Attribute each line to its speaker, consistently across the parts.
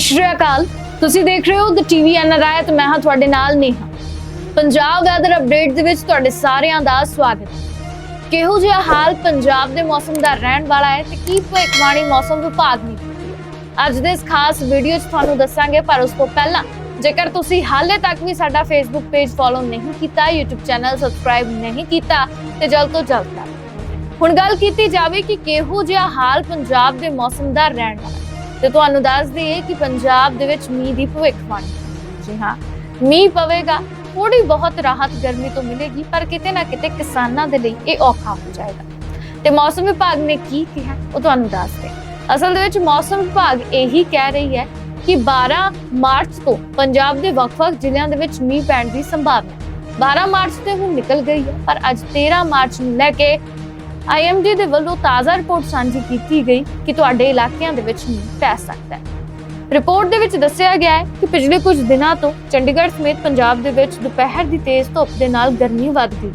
Speaker 1: ਸ਼੍ਰੀ ਅਕਾਲ। ਤੁਸੀਂ ਦੇਖ ਰਹੇ ਹੋ ਦ ਟੀਵੀ ਐਨਆਰਆਈ ਤੇ ਮੈਂ ਹਾਂ ਤੁਹਾਡੇ ਨਾਲ ਨੇਹਾ। ਪੰਜਾਬ ਵੈਦਰ ਅਪਡੇਟ ਦੇ ਵਿੱਚ ਤੁਹਾਡੇ ਸਾਰਿਆਂ ਦਾ ਸਵਾਗਤ। ਕਿਹੋ ਜਿਹਾ ਹਾਲ ਪੰਜਾਬ ਦੇ ਮੌਸਮ ਦਾ ਰਹਿਣ ਵਾਲਾ ਹੈ ਤੇ ਕੀ ਭਵਿੱਖਬਾਣੀ ਮੌਸਮ ਵਿਭਾਗ ਨੇ? ਅੱਜ ਦੇ ਇਸ ਖਾਸ ਵੀਡੀਓ 'ਚ ਤੁਹਾਨੂੰ ਦੱਸਾਂਗੇ, ਪਰ ਉਸ ਤੋਂ ਪਹਿਲਾਂ ਜੇਕਰ ਤੁਸੀਂ ਹਾਲੇ ਤੱਕ ਵੀ ਸਾਡਾ ਫੇਸਬੁੱਕ ਪੇਜ ਫੋਲੋ ਨਹੀਂ ਕੀਤਾ, YouTube ਚੈਨਲ ਸਬਸਕ੍ਰਾਈਬ ਨਹੀਂ ਕੀਤਾ, ਤੇ ਜਲਦ ਤੋਂ ਜਲਦ ਕਰੋ ਹੁਣ ਗੱਲ ਕੀਤੀ ਜਾਵੇ ਕਿ ਕਿਹੋ ਜਿਹਾ ਹਾਲ ਪੰਜਾਬ ਦੇ ਮੌਸਮ ਦਾ ਰਹਿਣ ਵਾਲਾ ਤੇ ਤੁਹਾਨੂੰ ਦੱਸ ਦਈਏ ਕਿ ਪੰਜਾਬ ਦੇ ਵਿੱਚ ਮੀਂਹ ਦੀ ਭਵਿੱਖਬਾਣੀ ਜੀ ਹਾਂ, ਮੀਂਹ ਪਵੇਗਾ ਥੋੜੀ ਬਹੁਤ ਰਾਹਤ ਗਰਮੀ ਤੋਂ ਮਿਲੇਗੀ, ਪਰ ਕਿਤੇ ਨਾ ਕਿਤੇ ਕਿਸਾਨਾਂ ਦੇ ਲਈ ਇਹ ਔਖਾ ਹੋ ਜਾਏਗਾ। ਤੇ ਮੌਸਮ ਵਿਭਾਗ ਨੇ ਕੀ ਕਿਹਾ, ਉਹ ਤੁਹਾਨੂੰ ਦੱਸਦੇ ਅਸਲ ਦੇ ਵਿੱਚ ਮੌਸਮ ਵਿਭਾਗ ਇਹੀ ਕਹਿ ਰਹੀ ਹੈ ਕਿ 12 ਮਾਰਚ ਤੋਂ ਪੰਜਾਬ ਦੇ ਵੱਖ-ਵੱਖ ਜ਼ਿਲ੍ਹਿਆਂ ਦੇ ਵਿੱਚ ਮੀਂਹ ਪੈਣ ਦੀ ਸੰਭਾਵਨਾ ਹੈ। 12 ਮਾਰਚ ਤੇ ਹੁਣ ਨਿਕਲ ਗਈ ਹੈ, ਪਰ ਅੱਜ 13 ਮਾਰਚ ਨੂੰ ਲੈ ਕੇ ਆਈਐਮਡੀ ਦੇ ਵੱਲੋਂ ਤਾਜ਼ਾ ਰਿਪੋਰਟ ਸਾਂਝੀ ਕੀਤੀ ਗਈ ਕਿ ਤੁਹਾਡੇ ਇਲਾਕਿਆਂ ਦੇ ਵਿੱਚ ਮੀਂਹ ਪੈ ਸਕਦਾ ਹੈ। ਰਿਪੋਰਟ ਦੇ ਵਿੱਚ ਦੱਸਿਆ ਗਿਆ ਹੈ ਕਿ ਪਿਛਲੇ ਕੁਝ ਦਿਨਾਂ ਤੋਂ ਚੰਡੀਗੜ੍ਹ ਸਮੇਤ ਪੰਜਾਬ ਦੇ ਵਿੱਚ ਦੁਪਹਿਰ ਦੀ ਤੇਜ਼ ਧੁੱਪ ਦੇ ਨਾਲ ਗਰਮੀ ਵੱਧ ਗਈ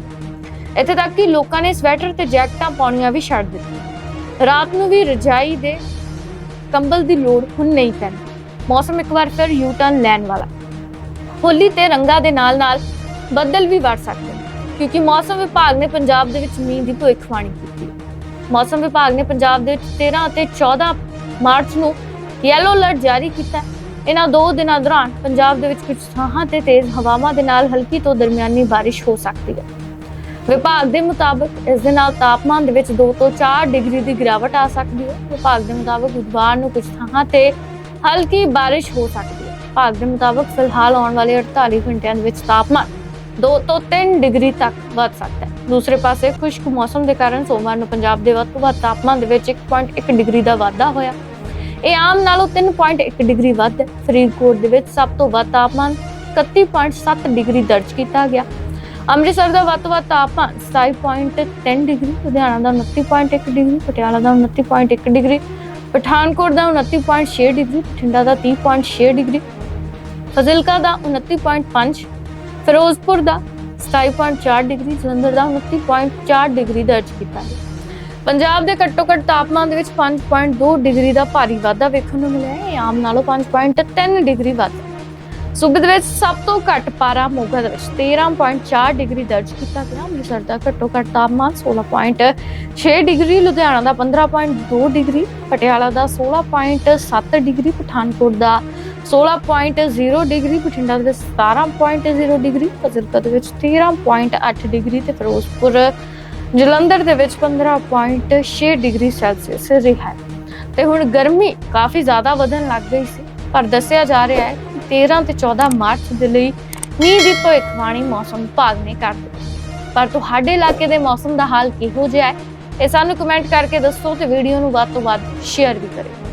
Speaker 1: ਇੱਥੇ ਤੱਕ ਕਿ ਲੋਕਾਂ ਨੇ ਸਵੈਟਰ ਤੇ ਜੈਕਟਾਂ ਪਾਉਣੀਆਂ ਵੀ ਛੱਡ ਦਿੱਤੀਆਂ। ਰਾਤ ਨੂੰ ਵੀ ਰਜਾਈ ਦੇ ਕੰਬਲ ਦੀ ਲੋੜ ਹੁਣ ਨਹੀਂ ਪੈਂਦੀ। ਮੌਸਮ ਇੱਕ ਵਾਰ ਫਿਰ ਯੂ ਟਰਨ ਲੈਣ ਵਾਲਾ ਹੋਲੀ ਤੇ ਰੰਗਾਂ ਦੇ ਨਾਲ-ਨਾਲ ਬੱਦਲ ਵੀ ਵਰ ਸਕਦੇ ਕਿਉਂਕਿ ਮੌਸਮ ਵਿਭਾਗ ਨੇ ਪੰਜਾਬ ਦੇ ਵਿੱਚ ਮੀਂਹ ਦੀ ਭਵਿੱਖਬਾਣੀ ਕੀਤੀ ਮੌਸਮ ਵਿਭਾਗ ਨੇ ਪੰਜਾਬ ਦੇ ਵਿੱਚ 13 ਅਤੇ 14 ਮਾਰਚ ਨੂੰ ਯੈਲੋ ਅਲਰਟ ਜਾਰੀ ਕੀਤਾ ਇਹਨਾਂ ਦੋ ਦਿਨਾਂ ਦੌਰਾਨ ਪੰਜਾਬ ਦੇ ਵਿੱਚ ਕੁਝ ਥਾਵਾਂ ਤੇ ਤੇਜ਼ ਹਵਾਵਾਂ ਦੇ ਨਾਲ ਹਲਕੀ ਤੋਂ ਦਰਮਿਆਨੀ ਬਾਰਿਸ਼ ਹੋ ਸਕਦੀ ਹੈ। ਵਿਭਾਗ ਦੇ ਮੁਤਾਬਕ ਇਸ ਦੇ ਨਾਲ ਤਾਪਮਾਨ ਦੇ ਵਿੱਚ 2 ਤੋਂ 4 ਡਿਗਰੀ ਦੀ ਗਿਰਾਵਟ ਆ ਸਕਦੀ ਹੈ। ਵਿਭਾਗ ਦੇ ਮੁਤਾਬਕ ਬੁੱਧਵਾਰ ਨੂੰ ਕੁਝ ਥਾਵਾਂ ਤੇ ਹਲਕੀ ਬਾਰਿਸ਼ ਹੋ ਸਕਦੀ ਹੈ। ਵਿਭਾਗ ਦੇ ਮੁਤਾਬਕ ਫਿਲਹਾਲ ਆਉਣ ਵਾਲੇ 48 ਘੰਟਿਆਂ ਦੇ ਵਿੱਚ ਤਾਪਮਾਨ 2 ਤੋਂ 3 ਡਿਗਰੀ ਤੱਕ ਵੱਧ ਸਕਦਾ ਹੈ। ਦੂਸਰੇ ਪਾਸੇ ਖੁਸ਼ਕ ਮੌਸਮ ਦੇ ਕਾਰਨ ਸੋਮਵਾਰ ਨੂੰ ਪੰਜਾਬ ਦੇ ਵੱਧ ਤੋਂ ਵੱਧ ਤਾਪਮਾਨ ਦੇ ਵਿੱਚ 1.1 ਡਿਗਰੀ ਦਾ ਵਾਧਾ ਹੋਇਆ। ਇਹ ਆਮ ਨਾਲੋਂ 3.1 ਡਿਗਰੀ ਵੱਧ ਹੈ। ਫਰੀਦਕੋਟ ਦੇ ਵਿੱਚ ਸਭ ਤੋਂ ਵੱਧ ਤਾਪਮਾਨ 31.7 ਡਿਗਰੀ ਦਰਜ ਕੀਤਾ ਗਿਆ। ਅੰਮ੍ਰਿਤਸਰ ਦਾ ਵੱਧ ਤੋਂ ਵੱਧ ਤਾਪਮਾਨ 27.3 ਡਿਗਰੀ, ਲੁਧਿਆਣਾ ਦਾ 29.1 ਡਿਗਰੀ, ਪਟਿਆਲਾ ਦਾ 29.1 ਡਿਗਰੀ, ਪਠਾਨਕੋਟ ਦਾ 29.6 ਡਿਗਰੀ, ਬਠਿੰਡਾ ਦਾ 30.6 ਡਿਗਰੀ, ਫਜ਼ਿਲਕਾ ਦਾ 29.5 ਫਿਰੋਜ਼ਪੁਰ ਦਾ 27.4 ਡਿਗਰੀ, ਜਲੰਧਰ ਦਾ 29.4 ਡਿਗਰੀ ਦਰਜ ਕੀਤਾ ਗਿਆ ਪੰਜਾਬ ਦੇ ਘੱਟੋ ਘੱਟ ਤਾਪਮਾਨ ਦੇ ਵਿੱਚ 5.2 ਡਿਗਰੀ ਦਾ ਭਾਰੀ ਵਾਧਾ ਵੇਖਣ ਨੂੰ ਮਿਲਿਆ ਹੈ। ਇਹ ਆਮ ਨਾਲੋਂ 5.3 ਡਿਗਰੀ ਵਾਧਾ ਸੂਬੇ ਦੇ ਵਿੱਚ ਸਭ ਤੋਂ ਘੱਟ ਪਾਰਾ ਮੋਗਾ ਦੇ ਵਿੱਚ 13.4 ਡਿਗਰੀ ਦਰਜ ਕੀਤਾ ਗਿਆ। ਅੰਮ੍ਰਿਤਸਰ ਦਾ ਘੱਟੋ ਘੱਟ ਤਾਪਮਾਨ 16.6 ਡਿਗਰੀ, ਲੁਧਿਆਣਾ ਦਾ 15.2 ਡਿਗਰੀ, ਪਟਿਆਲਾ ਦਾ 16.7 ਡਿਗਰੀ, ਪਠਾਨਕੋਟ ਦਾ 16.0 ਡਿਗਰੀ, ਬਠਿੰਡਾ ਦੇ ਵਿੱਚ 17.0 ਡਿਗਰੀ, ਫਜ਼ਿਲਕਾ ਦੇ ਵਿੱਚ 13.8 ਡਿਗਰੀ ਤੇ ਫਿਰੋਜ਼ਪੁਰ ਜਲੰਧਰ ਦੇ ਵਿੱਚ 15.6 ਡਿਗਰੀ ਸੈਲਸੀਅਸ ਰਿਹਾ ਹੈ। ਤੇ ਹੁਣ ਗਰਮੀ ਕਾਫੀ ਜ਼ਿਆਦਾ ਵਧਣ ਲੱਗ ਗਈ ਸੀ, ਪਰ ਦੱਸਿਆ ਜਾ ਰਿਹਾ ਹੈ ਕਿ 13 ਤੇ 14 ਮਾਰਚ ਦੇ ਲਈ ਮੀਂਹ ਦੀ ਭਵਿੱਖਬਾਣੀ ਮੌਸਮ ਵਿਭਾਗ ਨੇ ਕਰ ਦਿੱਤੀ। ਪਰ ਤੁਹਾਡੇ ਇਲਾਕੇ ਦੇ ਮੌਸਮ ਦਾ ਹਾਲ ਕਿਹੋ ਜਿਹਾ ਹੈ, ਇਹ ਸਾਨੂੰ ਕਮੈਂਟ ਕਰਕੇ ਦੱਸੋ ਤੇ ਵੀਡੀਓ ਨੂੰ ਵੱਧ ਤੋਂ ਵੱਧ ਸ਼ੇਅਰ ਵੀ ਕਰਿਓ।